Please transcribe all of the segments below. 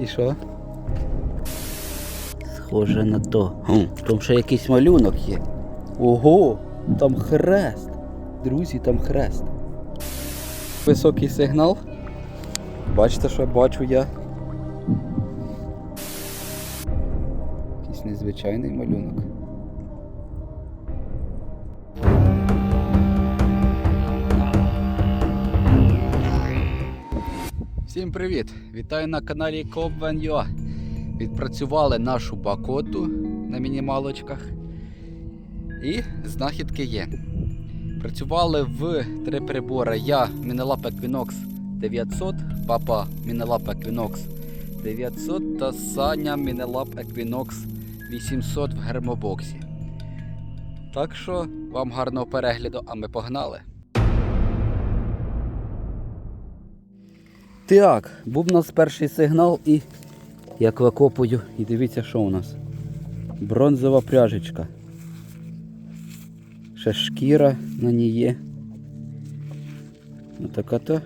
І що? Схоже на то. Хм, Там ще якийсь малюнок є. Ого, там хрест. Друзі, там хрест. Високий сигнал. Бачите, що бачу я. Якийсь незвичайний малюнок. Всім привіт! Вітаю на каналі Cobvan.ua Відпрацювали нашу бакоту на мінімалочках. І знахідки є. Працювали в три прибори. Я Мінелап Equinox 900, папа Мінелап Equinox 900 та Саня Мінелап Equinox 800 в гермобоксі. Так що вам гарного перегляду, а ми погнали. Так, був у нас перший сигнал і як викопую, і дивіться, що у нас. Бронзова пряжечка. Ще шкіра на ній є. Отака то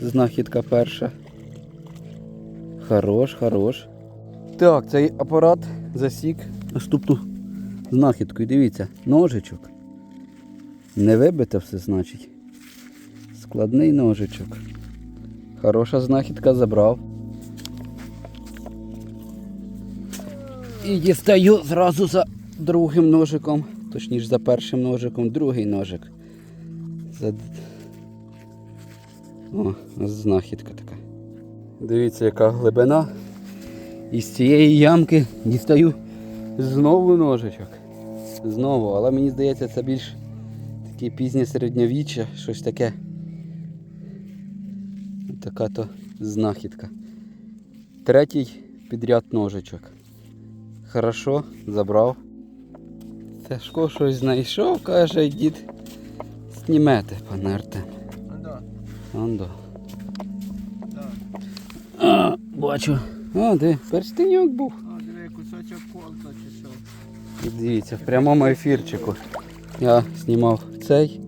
знахідка перша. Хорош, хорош. Так, цей апарат засік наступну знахідку. І дивіться, ножичок. Не вибите все, значить. Складний ножичок. Хороша знахідка забрав. І дістаю зразу за другим ножиком, точніше за першим ножиком, другий ножик. За... О, знахідка така. Дивіться, яка глибина. І з цієї ямки дістаю знову ножичок. Знову, але мені здається, це більш таке пізнє середньовіччя, щось таке. Така то знахідка. Третій підряд ножичок. Хорошо, забрав. Тяжко щось знайшов, каже дід. Знімете, пане Артем. Да. А, бачу. А, де? Перстеньок був. А, диви, кусочок колта чи що. Дивіться, в прямому ефірчику. Я знімав цей.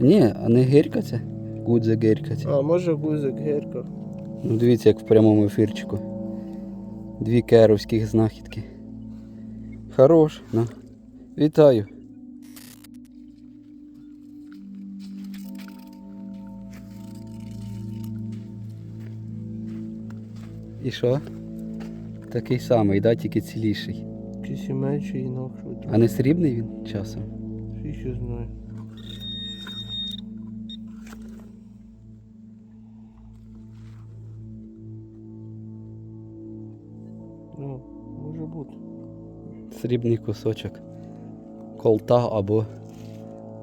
Ні, а не гирка це. Гудзе гирка це. А, може гузик, гірка. Ну дивіться, як в прямому ефірчику. Дві керовських знахідки. Хорош, ну. Вітаю. І що? Такий самий, да, тільки ціліший. І менший інакше. А не срібний він часом? Ще знаю. Срібний кусочок. Колта або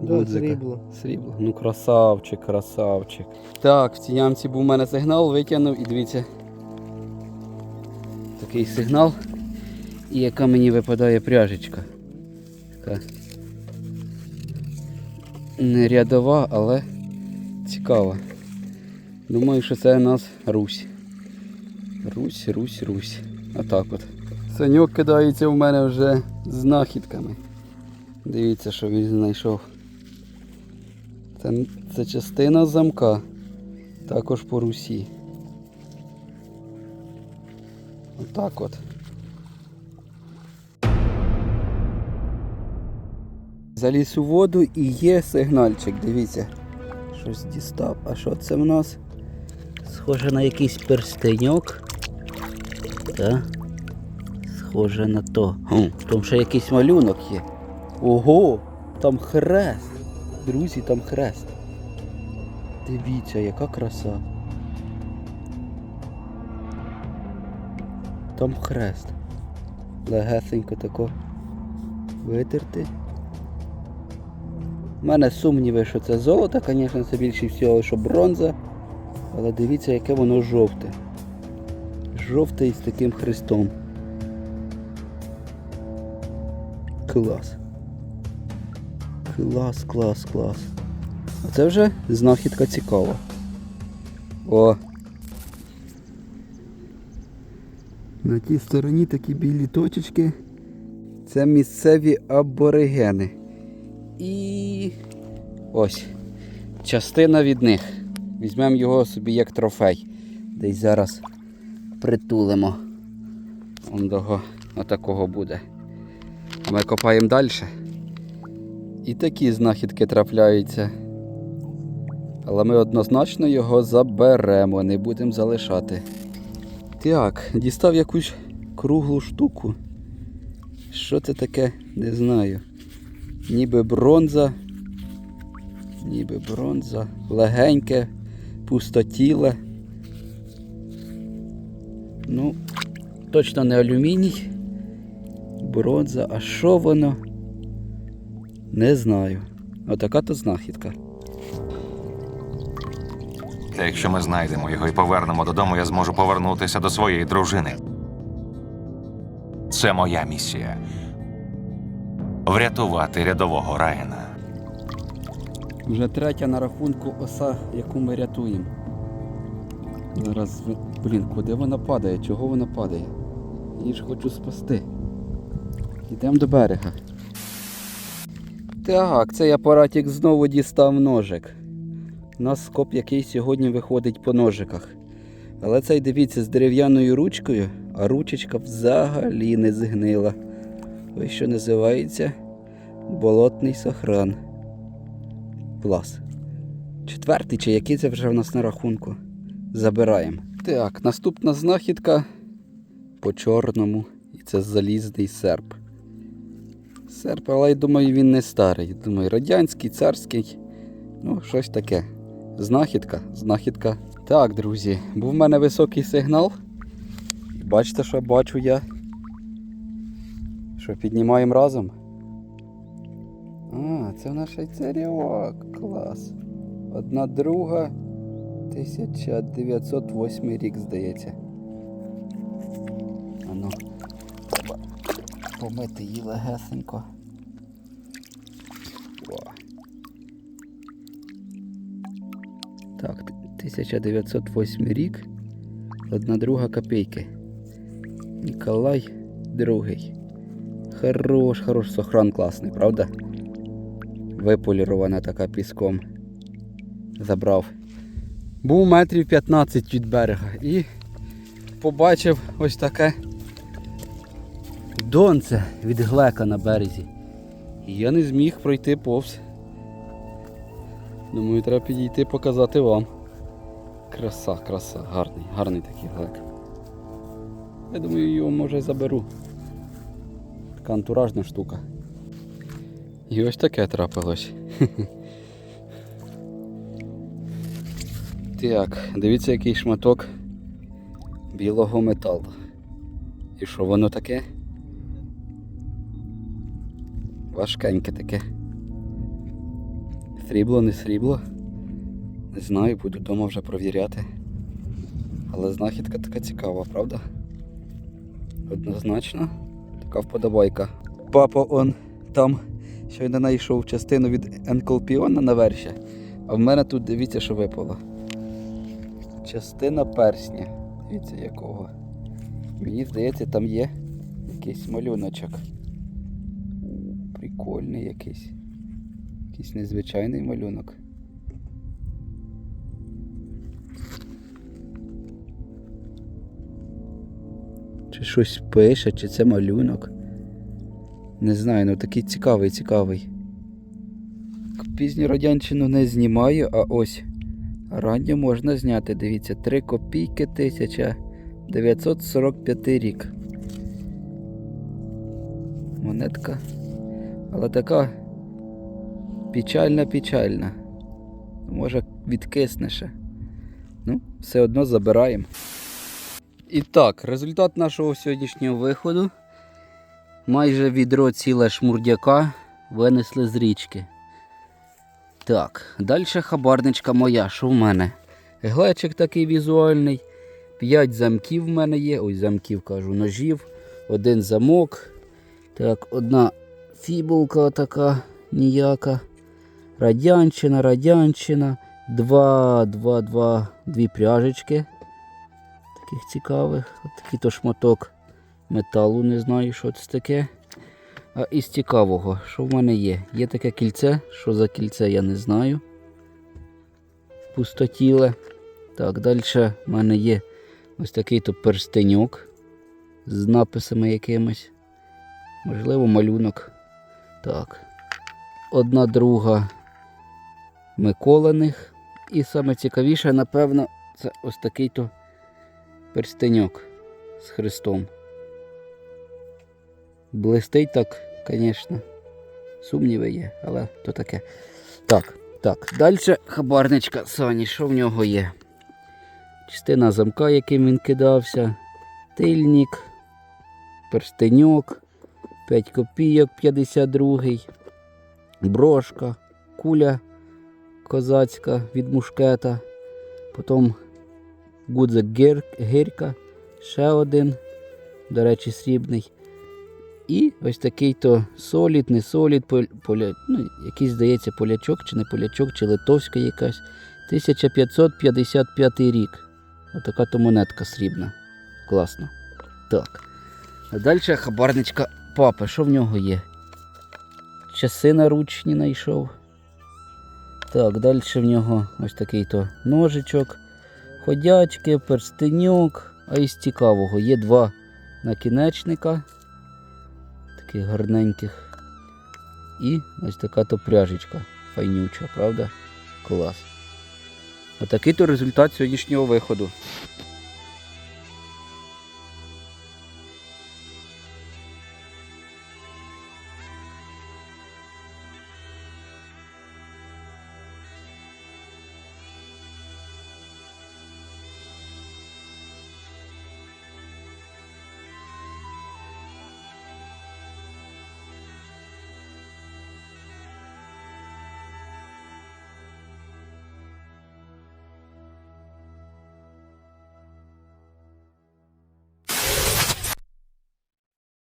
гудзика. срібло. Срібло. Ну красавчик, красавчик. Так, в цій ямці був у мене сигнал, витягнув і дивіться. Такий сигнал. І яка мені випадає пряжечка. Така. Не рядова, але цікава. Думаю, що це у нас Русь. Русь, Русь, Русь. Отак от. Саньок кидається в мене вже знахідками. Дивіться, що він знайшов. Це, це частина замка. Також по русі. Отак от. Заліз у воду і є сигнальчик, дивіться. Щось дістав. А що це в нас? Схоже на якийсь перстеньок. Так. Схоже на то. Там ще якийсь малюнок є. Ого! Там хрест. Друзі, там хрест. Дивіться, яка краса. Там хрест. Легесенько тако витерти. У мене сумніви, що це золото, звісно, це більше всього, що бронза. Але дивіться, яке воно жовте. Жовте із таким хрестом. Клас. Клас, клас, клас. А це вже знахідка цікава. О. На тій стороні такі білі точечки. Це місцеві аборигени. І ось частина від них. Візьмемо його собі як трофей. Десь зараз притулимо. Он того отакого буде. Ми копаємо далі. І такі знахідки трапляються. Але ми однозначно його заберемо, не будемо залишати. Так, дістав якусь круглу штуку. Що це таке, не знаю. Ніби бронза. Ніби бронза. Легеньке, пустотіле. Ну, точно не алюміній. Бронза, а що воно? Не знаю. Отака то знахідка. Та якщо ми знайдемо його і повернемо додому, я зможу повернутися до своєї дружини. Це моя місія врятувати рядового Райана. Вже третя на рахунку оса, яку ми рятуємо. Зараз, блін, куди вона падає? Чого вона падає? Її ж хочу спасти. Йдемо до берега. Так, цей апаратик знову дістав ножик. У нас скоп який сьогодні виходить по ножиках. Але цей дивіться з дерев'яною ручкою, а ручечка взагалі не згнила. Ось що називається болотний сохран. Клас. Четвертий чи який це вже в нас на рахунку? Забираємо. Так, наступна знахідка по чорному. І це залізний серп. Серп, але я думаю, він не старий. Думаю, радянський, царський. Ну, щось таке. Знахідка, знахідка. Так, друзі, був в мене високий сигнал. Бачите, що бачу я. Що піднімаємо разом. А, це наш швейцаріок. Клас. Одна друга. 1908 рік, здається. Помити її легесенько. О. Так, 1908 рік. Одна друга копійки. Ніколай другий. Хорош, хорош, сохран класний, правда? Виполірована така піском. Забрав. Був метрів 15 від берега і побачив ось таке донце від глека на березі. І я не зміг пройти повз. Думаю, треба підійти показати вам. Краса, краса, гарний, гарний такий глек. Я думаю, його може заберу. Така антуражна штука. І ось таке трапилось. Так, дивіться, який шматок білого металу. І що воно таке? Важкеньке таке. Срібло, не срібло. Не знаю, буду вдома вже провіряти. Але знахідка така цікава, правда? Однозначно, така вподобайка. Папа он там щойно знайшов частину від енколпіона на верші, а в мене тут дивіться, що випало. Частина персня. Дивіться якого. Мені здається, там є якийсь малюночок. Прикольний якийсь. Якийсь незвичайний малюнок. Чи щось пише, чи це малюнок. Не знаю, ну такий цікавий, цікавий. Пізню радянщину не знімаю, а ось ранню можна зняти. Дивіться, 3 копійки 1945 рік. Монетка. Але така печальна, печальна. Може відкисне ще. Ну, все одно забираємо. І так, результат нашого сьогоднішнього виходу. Майже відро ціле шмурдяка винесли з річки. Так, далі хабарничка моя, що в мене? Глечик такий візуальний. П'ять замків в мене є. Ось замків кажу, ножів. Один замок. Так, одна фібулка така ніяка. Радянщина, радянщина. Два, два, два, дві пряжечки. Таких цікавих. От такий то шматок металу, не знаю, що це таке. А із цікавого, що в мене є? Є таке кільце, що за кільце, я не знаю. Пустотіле. Так, далі в мене є ось такий то перстеньок з написами якимось. Можливо, малюнок. Так. Одна друга Миколаних. І саме цікавіше, напевно, це ось такий то перстеньок з хрестом. Блистить так, звісно. Сумніви є, але то таке. Так, так. Далі хабарничка Сані, що в нього є? Частина замка, яким він кидався, тильник, перстеньок, 5 копійок 52, брошка, куля козацька від мушкета, потім гудзик гір, гірка, ще один, до речі, срібний. І ось такий то солід, не солід, поля, ну, якийсь, здається, полячок чи не полячок, чи литовська якась. 1555 рік. Отака то монетка срібна. Класно. Так. А далі хабарничка папи. Що в нього є? Часи наручні знайшов. Так, далі в нього ось такий то ножичок, ходячки, перстеньок. А із цікавого є два накінечника. Таких гарненьких. І ось така то пряжечка. Файнюча, правда? Клас. Отакий то результат сьогоднішнього виходу.